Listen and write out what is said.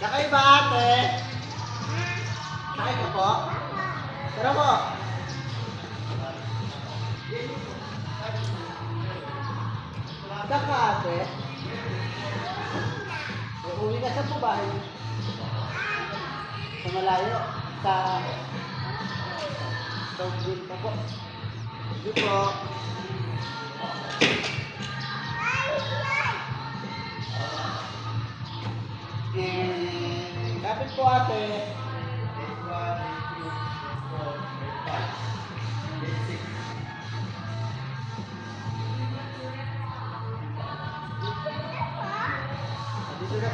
Sakay ba ate? Sakay ka po? Tara po. Saan ka ate? Eh, uwi ka sa bahay. Sa malayo. Sa... Sa Ubin pa po. Sige po. Kapit po ate. Dito na